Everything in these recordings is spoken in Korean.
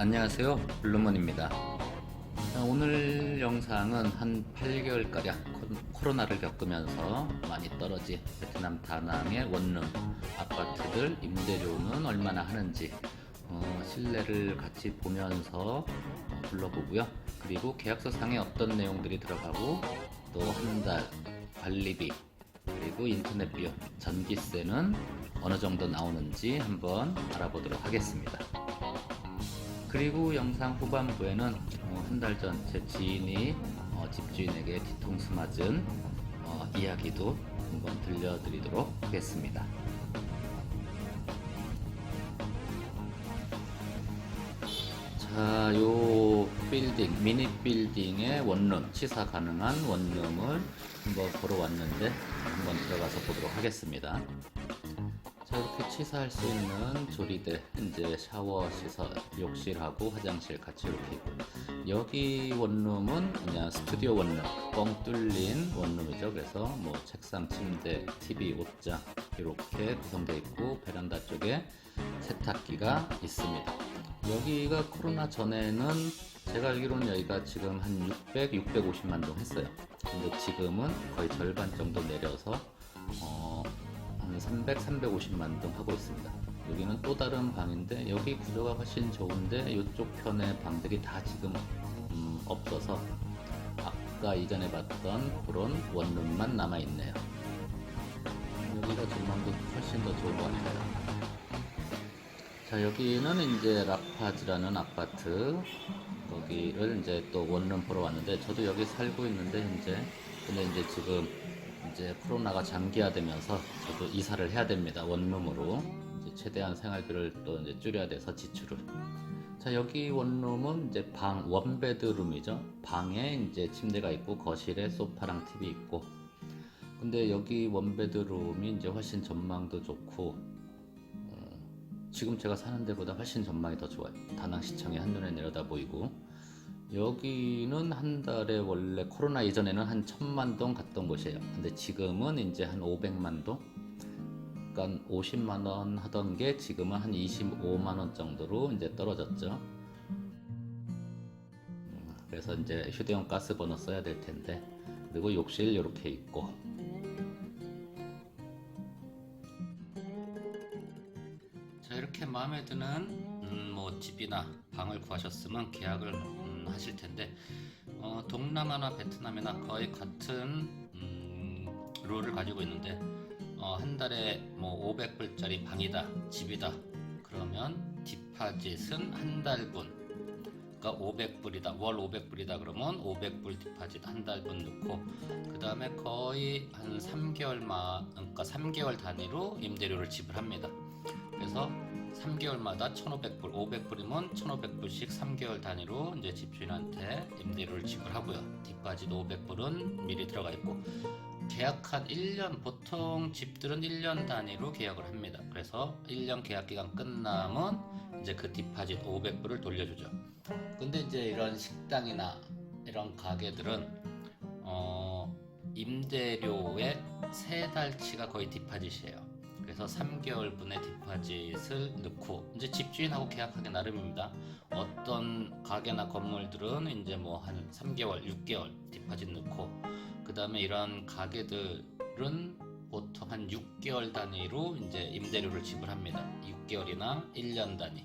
안녕하세요. 블루먼입니다. 자, 오늘 영상은 한 8개월가량 코로나를 겪으면서 많이 떨어진 베트남 다낭의 원룸 아파트들 임대료는 얼마나 하는지 어, 실내를 같이 보면서 어, 둘러보고요. 그리고 계약서 상에 어떤 내용들이 들어가고 또 한 달 관리비 그리고 인터넷 비용 전기세는 어느 정도 나오는지 한번 알아보도록 하겠습니다 그리고 영상 후반부에는 어, 한달 전 제 지인이 어, 집주인에게 뒤통수 맞은 어, 이야기도 한번 들려드리도록 하겠습니다. 자, 요 빌딩, 미니 빌딩의 원룸, 치사 가능한 원룸을 한번 보러 왔는데 한번 들어가서 보도록 하겠습니다. 자 이렇게 치사할 수 있는 조리대 이제 샤워 시설 욕실하고 화장실 같이 이렇게 있고. 여기 원룸은 그냥 스튜디오 원룸 뻥 뚫린 원룸이죠. 그래서 뭐 책상 침대 TV 옷장 이렇게 구성되어 있고 베란다 쪽에 세탁기가 있습니다. 여기가 코로나 전에는 제가 알기로는 여기가 지금 한 600, 650만 동 했어요. 근데 지금은 거의 절반 정도 내려서 어, 한 300, 350만 동 하고 있습니다. 여기는 또 다른 방인데 여기 구조가 훨씬 좋은데 이쪽 편의 방들이 다 지금 음, 없어서 아까 이전에 봤던 그런 원룸만 남아 있네요. 여기가 조망도 훨씬 더 좋은 것 같아요. 자 여기는 이제 라파즈라는 아파트 거기를 이제 또 원룸 보러 왔는데 저도 여기 살고 있는데 현재 근데 이제 지금 이제 코로나가 장기화되면서 저도 이사를 해야 됩니다. 원룸으로. 최대한 생활비를 또 이제 줄여야 돼서 지출을. 자 여기 원룸은 이제 방 원베드룸이죠. 방에 이제 침대가 있고 거실에 소파랑 TV 있고. 근데 여기 원베드룸이 이제 훨씬 전망도 좋고 지금 제가 사는 데보다 훨씬 전망이 더 좋아요. 다낭 시청이 한눈에 내려다 보이고 여기는 한 달에 원래 코로나 이전에는 한 천만 동 갔던 곳이에요. 근데 지금은 이제 한 500만 동? 그러니까 50만 원 하던 게 지금은 한 25만 원 정도로 이제 떨어졌죠. 음, 그래서 이제 휴대용 가스 번호 써야 될 텐데 그리고 욕실 이렇게 있고 자 이렇게 마음에 드는 음, 뭐 집이나 방을 구하셨으면 계약을 음, 하실 텐데 어, 동남아나 베트남이나 거의 같은 음, 룰을 가지고 있는데 어, 한 달에 뭐 500불짜리 방이다 집이다. 그러면 디파짓은 한 달분. 그러니까 500불이다. 월 500불이다 그러면 500불 디파짓 한 달분 넣고 그 다음에 거의 한 3개월 마 그러니까 3개월 단위로 임대료를 지불합니다. 그래서 3개월마다 1,500불, 500불이면 1,500불씩 3개월 단위로 이제 집주인한테 임대료를 지불하고요. 뒷바지 500불은 미리 들어가 있고 계약한 1년 보통 집들은 1년 단위로 계약을 합니다. 그래서 1년 계약 기간 끝나면 이제 그 디파짓 500불을 돌려주죠. 근데 이제 이런 식당이나 이런 가게들은 어 임대료의 세 달치가 거의 디파짓이에요. 그래서 3개월분의 디파짓을 넣고 이제 집주인하고 계약하기 나름입니다. 어떤 가게나 건물들은 이제 뭐 한 3개월, 6개월 디파짓 넣고 그 다음에 이런 가게들은 보통 한 6개월 단위로 이제 임대료를 지불합니다. 6개월이나 1년 단위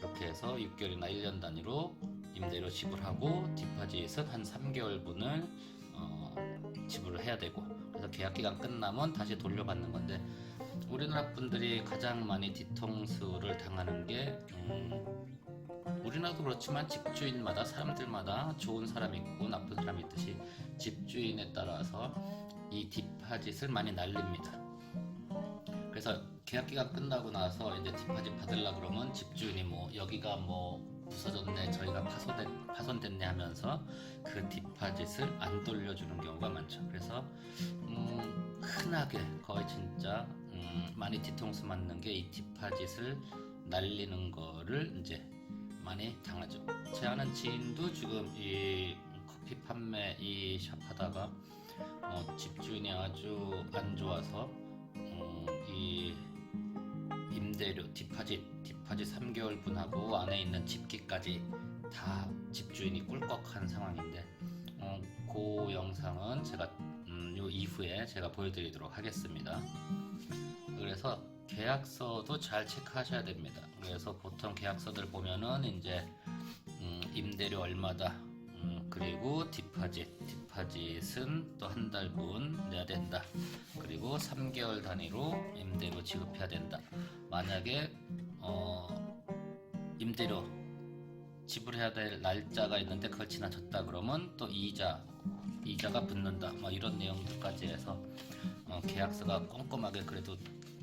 그렇게 해서 6개월이나 1년 단위로 임대료 지불하고 디파짓은 한 3개월분을 어, 지불을 해야 되고 그래서 계약 기간 끝나면 다시 돌려받는 건데 우리나라 분들이 가장 많이 뒤통수를 당하는 게 음, 우리나라도 그렇지만 집주인마다 사람들마다 좋은 사람이 있고 나쁜 사람이 있듯이 집주인에 따라서 이 디파짓을 많이 날립니다. 그래서 계약 기간 끝나고 나서 이제 디파짓 받으려 그러면 집주인이 뭐 여기가 뭐 부서졌네 저희가 파손된, 파손됐네 하면서 그 디파짓을 안 돌려주는 경우가 많죠. 그래서 음, 흔하게 거의 진짜 음, 많이 뒤통수 맞는 게이 디파짓을 날리는 거를 이제 많이 당하죠. 제 아는 지인도 지금 이 커피 판매 이 샵 하다가 어, 집주인이 아주 안 좋아서 어, 이 임대료, 디파짓, 디파짓 3개월 분하고 안에 있는 집기까지 다 집주인이 꿀꺽한 상황인데 어, 그 영상은 제가 음, 요 이후에 제가 보여드리도록 하겠습니다. 그래서 계약서도 잘 체크하셔야 됩니다. 그래서 보통 계약서들 보면은 이제 음, 임대료 얼마다. 음, 그리고 디파짓 디파짓은 또 한 달분 내야 된다. 그리고 3개월 단위로 임대료 지급해야 된다. 만약에 어, 임대료 지불해야 될 날짜가 있는데 그걸 지나쳤다 그러면 또 이자 이자가 붙는다. 뭐 이런 내용들까지 해서 어, 계약서가 꼼꼼하게 그래도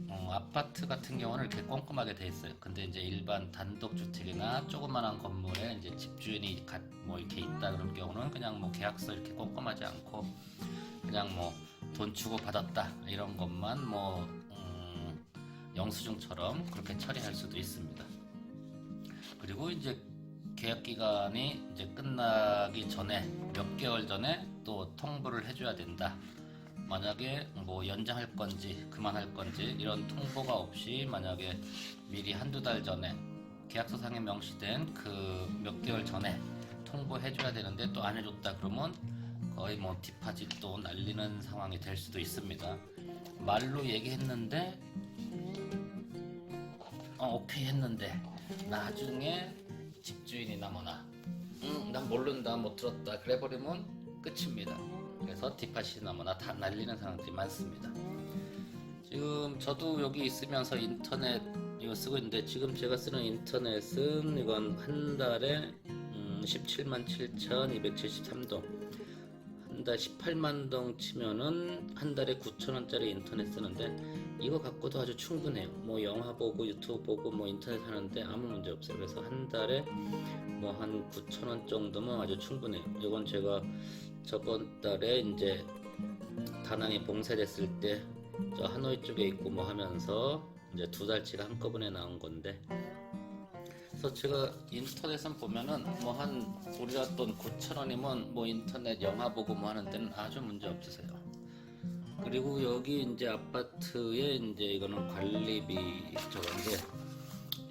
어, 아파트 같은 경우는 이렇게 꼼꼼하게 돼 있어요. 근데 이제 일반 단독 주택이나 조그만한 건물에 이제 집주인이 가, 뭐 이렇게 있다 그런 경우는 그냥 뭐 계약서 이렇게 꼼꼼하지 않고 그냥 뭐 돈 주고 받았다 이런 것만 뭐 음, 영수증처럼 그렇게 처리할 수도 있습니다. 그리고 이제 계약 기간이 이제 끝나기 전에 몇 개월 전에 또 통보를 해줘야 된다. 만약에 뭐 연장할 건지 그만할 건지 이런 통보가 없이 만약에 미리 한두 달 전에 계약서상에 명시된 그 몇 개월 전에 통보해줘야 되는데 또 안 해줬다 그러면 거의 뭐 디파짓도 날리는 상황이 될 수도 있습니다. 말로 얘기했는데 어 오케이 했는데 나중에 집주인이나 뭐나 응난 모른다 못 들었다 그래버리면 끝입니다. 그래서 디파시나 뭐나 다 날리는 상황들이 많습니다. 지금 저도 여기 있으면서 인터넷 이거 쓰고 있는데 지금 제가 쓰는 인터넷은 이건 한 달에 음, 17만 7,273동 한 달 18만 동 치면은 한 달에 9천 원짜리 인터넷 쓰는데 이거 갖고도 아주 충분해요. 뭐 영화 보고 유튜브 보고 뭐 인터넷 하는데 아무 문제 없어요. 그래서 한 달에 뭐 한 9천 원 정도면 아주 충분해요. 이건 제가 저번 달에 이제 다낭에 봉쇄됐을 때 저 하노이 쪽에 있고 뭐 하면서 이제 두 달치가 한꺼번에 나온 건데 그래서 제가 인터넷은 보면은 뭐 한 우리가 돈 9천 원이면 뭐 인터넷 영화 보고 뭐 하는 데는 아주 문제 없으세요. 그리고 여기 이제 아파트에 이제 이거는 관리비 저건데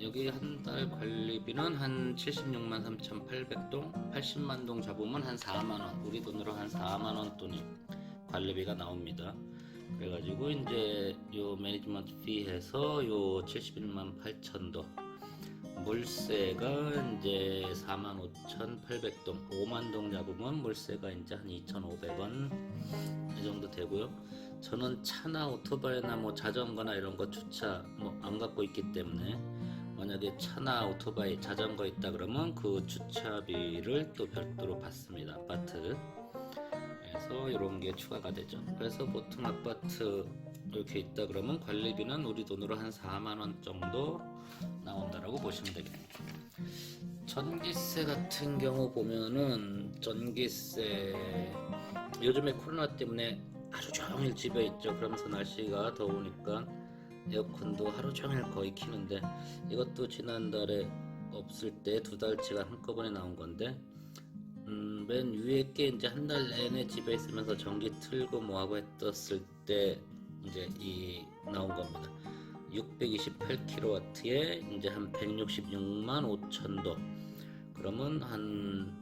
여기 한 달 관리비는 한 76만 3,800동, 80만 동 잡으면 한 4만 원, 우리 돈으로 한 4만 원 돈이 관리비가 나옵니다. 그래가지고 이제 요 매니지먼트 피 해서 요 71만 8천 도 물세가 이제 45,800동 5만 동 잡으면 물세가 이제 한 2,500원 이 정도 되고요. 저는 차나 오토바이나 뭐 자전거나 이런 거 주차 뭐 안 갖고 있기 때문에 만약에 차나 오토바이 자전거 있다 그러면 그 주차비를 또 별도로 받습니다. 아파트. 그래서 이런 게 추가가 되죠. 그래서 보통 아파트 이렇게 있다 그러면 관리비는 우리 돈으로 한 4만 원 정도 나온다라고 보시면 되겠네요. 전기세 같은 경우 보면은 전기세 요즘에 코로나 때문에 하루 종일 집에 있죠. 그러면서 날씨가 더우니까 에어컨도 하루 종일 거의 키는데 이것도 지난달에 없을 때 두 달치가 한꺼번에 나온 건데 음, 맨 위에 게 이제 한 달 내내 집에 있으면서 전기 틀고 뭐하고 했었을 때 이제 이 나온 겁니다. 628kW에 이제 한 166만 5천 도. 그러면 한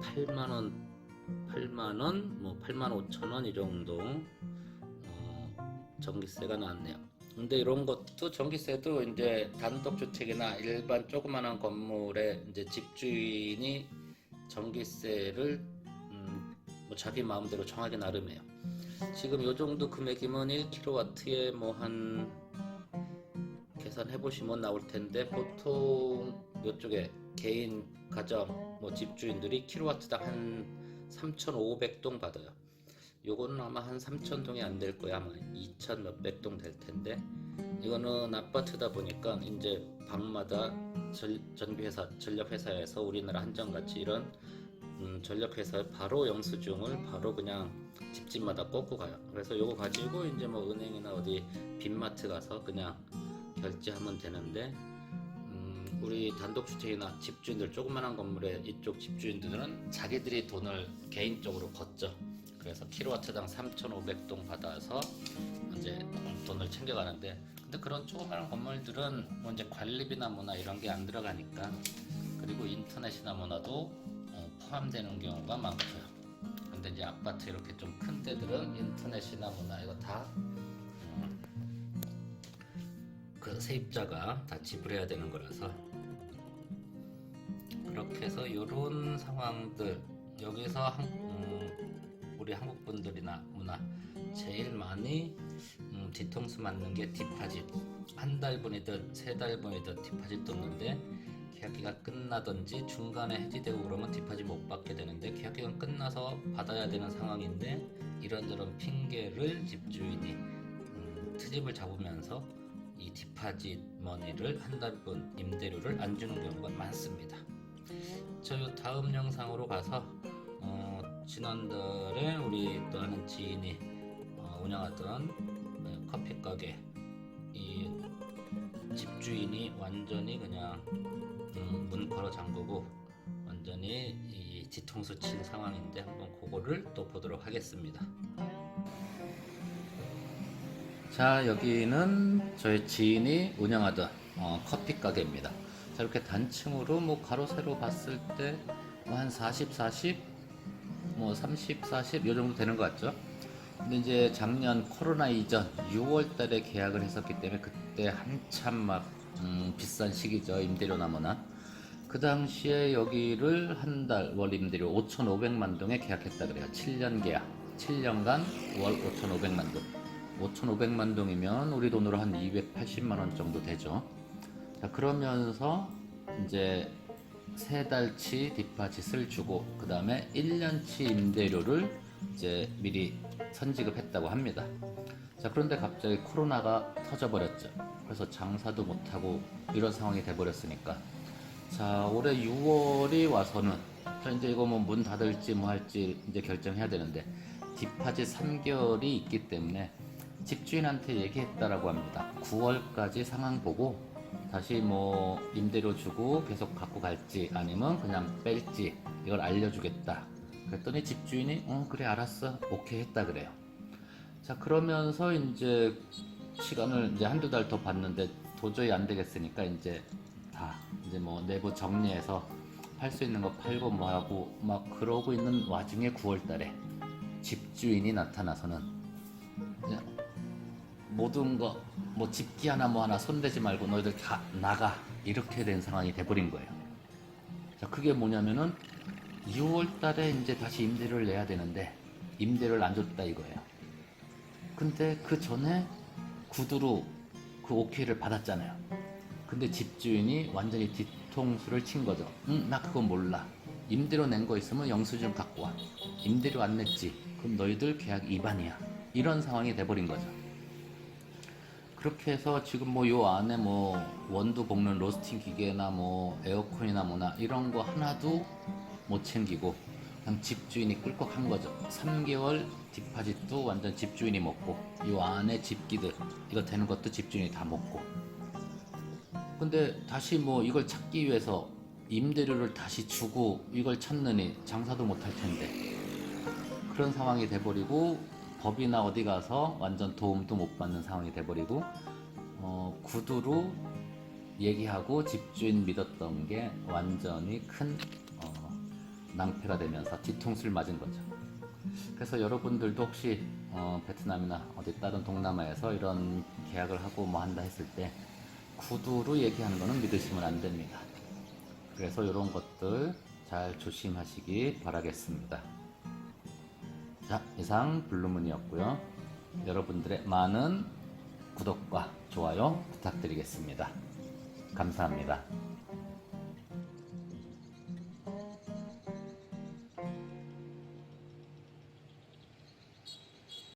8만 원, 8만 원, 뭐 8만 5천 원 이 정도 어, 전기세가 나왔네요. 근데 이런 것도 전기세도 이제 단독 주택이나 일반 조그만한 건물에 이제 집주인이 전기세를 음, 뭐 자기 마음대로 정하기 나름이에요. 지금 요 정도 금액이면 1kW에 뭐 한 계산해 보시면 나올 텐데 보통 이쪽에 개인 가정 뭐 집주인들이 킬로와트당 한 3,500동 받아요. 요거는 아마 한 3,000동이 안 될 거야 아마 2,000 몇백 동 될 텐데 이거는 아파트다 보니까 이제 방마다 전, 전기회사 전력회사에서 우리나라 한정같이 이런 음, 전력회사에 바로 영수증을 바로 그냥 집집마다 꽂고 가요. 그래서 요거 가지고 이제 뭐 은행이나 어디 빈마트 가서 그냥 결제하면 되는데 음, 우리 단독주택이나 집주인들 조그만한 건물에 이쪽 집주인들은 자기들이 돈을 개인적으로 걷죠. 그래서 킬로와트당 3,500동 받아서 이제 돈을 챙겨가는데 근데 그런 조그마한 건물들은 뭐 이제 관리비나 뭐나 이런 게 안 들어가니까 그리고 인터넷이나 뭐나도 어, 포함되는 경우가 많고요. 근데 이제 아파트 이렇게 좀 큰 데들은 인터넷이나 뭐나 이거 다 음, 그 세입자가 다 지불해야 되는 거라서 그렇게 해서 이런 상황들 여기서 한, 음, 우리 한국 분들이나 문화 제일 많이 음, 뒤통수 맞는 게 디파짓 한 달분이든 세 달분이든 디파짓 뒀는데 계약기가 끝나든지 중간에 해지되고 그러면 디파짓 못 받게 되는데 계약기간 끝나서 받아야 되는 상황인데 이런저런 핑계를 집주인이 음, 트집을 잡으면서 이 디파짓 머니를 한 달분 임대료를 안 주는 경우가 많습니다. 저희 다음 영상으로 가서 어, 지난달에 우리 또 아는 지인이 어, 운영하던 어, 커피 가게 이 집주인이 완전히 그냥 음, 문 걸어 잠그고 완전히 이 뒤통수 친 상황인데 한번 그거를 또 보도록 하겠습니다. 자 여기는 저희 지인이 운영하던 어, 커피 가게입니다. 자 이렇게 단층으로 뭐 가로 세로 봤을 때뭐한 40, 40, 뭐 30, 40 요 정도 되는 것 같죠? 근데 이제 작년 코로나 이전 6월 달에 계약을 했었기 때문에 그때 한참 막 음, 비싼 시기죠. 임대료나 뭐나. 그 당시에 여기를 한 달 월 임대료 5,500만 동에 계약했다 그래요. 7년 계약. 7년간 월 5,500만 동. 5,500만 동이면 우리 돈으로 한 280만 원 정도 되죠. 자, 그러면서 이제 세 달치 디파짓을 주고 그 다음에 1년치 임대료를 이제 미리 선지급했다고 합니다. 자 그런데 갑자기 코로나가 터져버렸죠. 그래서 장사도 못하고 이런 상황이 돼버렸으니까 자 올해 6월이 와서는 자 이제 이거 뭐 문 닫을지 뭐 할지 이제 결정해야 되는데 디파짓 3개월이 있기 때문에 집주인한테 얘기했다라고 합니다. 9월까지 상황 보고 다시 뭐 임대료 주고 계속 갖고 갈지 아니면 그냥 뺄지 이걸 알려주겠다. 그랬더니 집주인이 어 그래 알았어 오케이 했다 그래요. 자 그러면서 이제 시간을 이제 한두 달 더 봤는데 도저히 안 되겠으니까 이제 다 이제 뭐 내부 정리해서 팔 수 있는 거 팔고 뭐 하고 막 그러고 있는 와중에 9월 달에 집주인이 나타나서는 모든 거 뭐 집기 하나 뭐 하나 손대지 말고 너희들 다 나가 이렇게 된 상황이 돼버린 거예요. 자 그게 뭐냐면은 6월 달에 이제 다시 임대료를 내야 되는데 임대료를 안 줬다 이거예요. 근데 그 전에 구두로 그 오케이를 받았잖아요. 근데 집주인이 완전히 뒤통수를 친 거죠. 응, 나 그거 몰라. 임대료 낸 거 있으면 영수증 갖고 와. 임대료 안 냈지. 그럼 너희들 계약 위반이야. 이런 상황이 돼버린 거죠. 그렇게 해서 지금 뭐 요 안에 뭐 원두 볶는 로스팅 기계나 뭐 에어컨이나 뭐나 이런 거 하나도 못 챙기고 그냥 집주인이 꿀꺽한 거죠. 3개월 디파짓도 완전 집주인이 먹고 요 안에 집기들 이거 되는 것도 집주인이 다 먹고 근데 다시 뭐 이걸 찾기 위해서 임대료를 다시 주고 이걸 찾느니 장사도 못 할 텐데 그런 상황이 돼버리고 법이나 어디 가서 완전 도움도 못 받는 상황이 돼버리고 어, 구두로 얘기하고 집주인 믿었던 게 완전히 큰 어, 낭패가 되면서 뒤통수를 맞은 거죠. 그래서 여러분들도 혹시 어, 베트남이나 어디 다른 동남아에서 이런 계약을 하고 뭐 한다 했을 때 구두로 얘기하는 거는 믿으시면 안 됩니다. 그래서 이런 것들 잘 조심하시기 바라겠습니다. 자, 이상 블루문이었고요. 여러분들의 많은 구독과 좋아요 부탁드리겠습니다. 감사합니다.